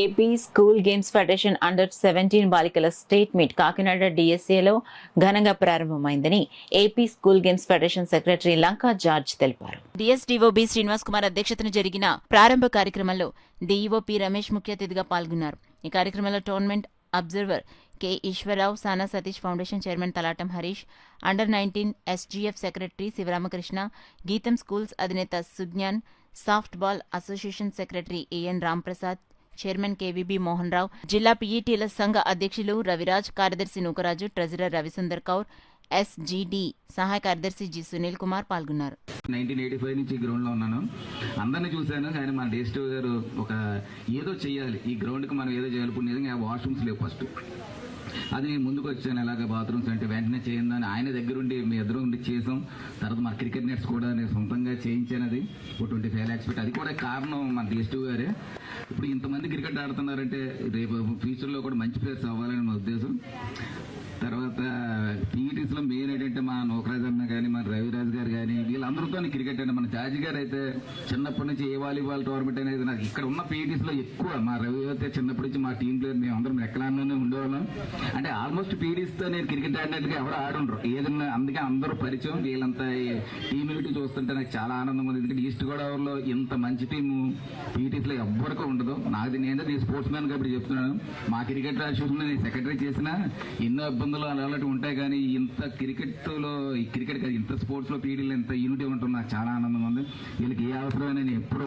AP school games federation under seventeen బాలికల state meet Kakinada డిఎస్ఏలో ఘనంగా ప్రారంభమైందని AP school games federation secretary Lanka George తెలిపారు. డిఎస్డీఓ బి శ్రీనివాస్ కుమార్ అధ్యక్షతన జరిగిన ప్రారంభ కార్యక్రమంలో డీఈఓ పి రమేష్ ముఖ్య అతిథిగా పాల్గొన్నారు. ఈ కార్యక్రమంలో tournament observer K Eswararao Sana Satish foundation chairman Talatam Harish under nineteen SGF secretary Sivaramakrishna Geetham schools అధినేత Sugnan soft ball association secretary AN Ramprasad chairman KVB Mohan Rao జిల్లా పీఈటీల సంఘ అధ్యక్షులు రవిరాజ్ కార్యదర్శి నూకరాజు ట్రెజరర్ రవిసుందర్ కౌర్ ఎస్జిడి సహాయ కార్యదర్శి జి సునీల్ కుమార్ పాల్గొన్నారు. Nineteen eighty five నుంచి గ్రౌండ్లో ఉన్నాను. అందరిని చూశాను. కానీ మన డేస్టో గారు ఒక ఏదో చేయాలి ఈ గ్రౌండ్కి మనం ఏదో చేయాలి. ఇప్పుడు నిజంగా వాష్రూమ్స్ లేవు ఫస్ట్. అది నేను ముందుకు వచ్చాను. ఎలాగ బాత్రూమ్స్ అంటే వెంటనే చేయందని ఆయన దగ్గరుండి మీ ఎదురు ఉండి చేసాం. తర్వాత మన క్రికెట్ నెట్స్ కూడా నేను సొంతంగా చేయించాను అది ఓ ట్వంటీ ఫైవ్ ల్యాక్స్ పెట్టి. అది కూడా కారణం మన డిఎస్టీ గారే. ఇప్పుడు ఇంతమంది క్రికెట్ ఆడుతున్నారంటే రేపు ఫ్యూచర్లో కూడా మంచి ప్లేయర్స్ అవ్వాలని మా ఉద్దేశం. తర్వాత ఏంటంటే మన అన్న కానీ మన రవిరాజ్ గారు కానీ వీళ్ళందరితో క్రికెట్ అండి మన జాజి గారు అయితే చిన్నప్పటి నుంచి ఏ వాలీబాల్ టోర్నమెంట్ అనేది నాకు ఇక్కడ ఉన్న పీఈటీస్లో ఎక్కువ. మా రవి అయితే చిన్నప్పటి నుంచి మా టీం ప్లేయర్ మేము అందరం ఎక్కడానే ఉండేవాళ్ళం. అంటే ఆల్మోస్ట్ పీఈటీస్తో నేను క్రికెట్ ఆడినట్టుగా ఎవరు ఆడుండ్రు. ఏదన్నా అందుకే అందరూ పరిచయం. వీళ్ళంతా టీం యూనిటీ చూస్తుంటే నాకు చాలా ఆనందం ఉంది. ఎందుకంటే ఈస్ట్ గోదావరిలో ఇంత మంచి టీము పీఈటీస్లో ఎవ్వరికీ ఉండదు. నాకు నేను నేను స్పోర్ట్స్ మ్యాన్ కాబట్టి చెప్తున్నాను. మా క్రికెట్ రాష్ట్రంలో నేను సెక్రటరీ చేసిన ఎన్నో ఇబ్బందులు అలాంటివి ఉంటాయి కానీ ఇంత క్రికెట్లో ఈ క్రికెట్ కాదు ఇంత స్పోర్ట్స్లో పీడీలు ఇంత యూనిటీ ఉంటున్నా చాలా ఆనందం ఉంది. వీళ్ళకి ఏ అవసరమైన నేను ఎప్పుడు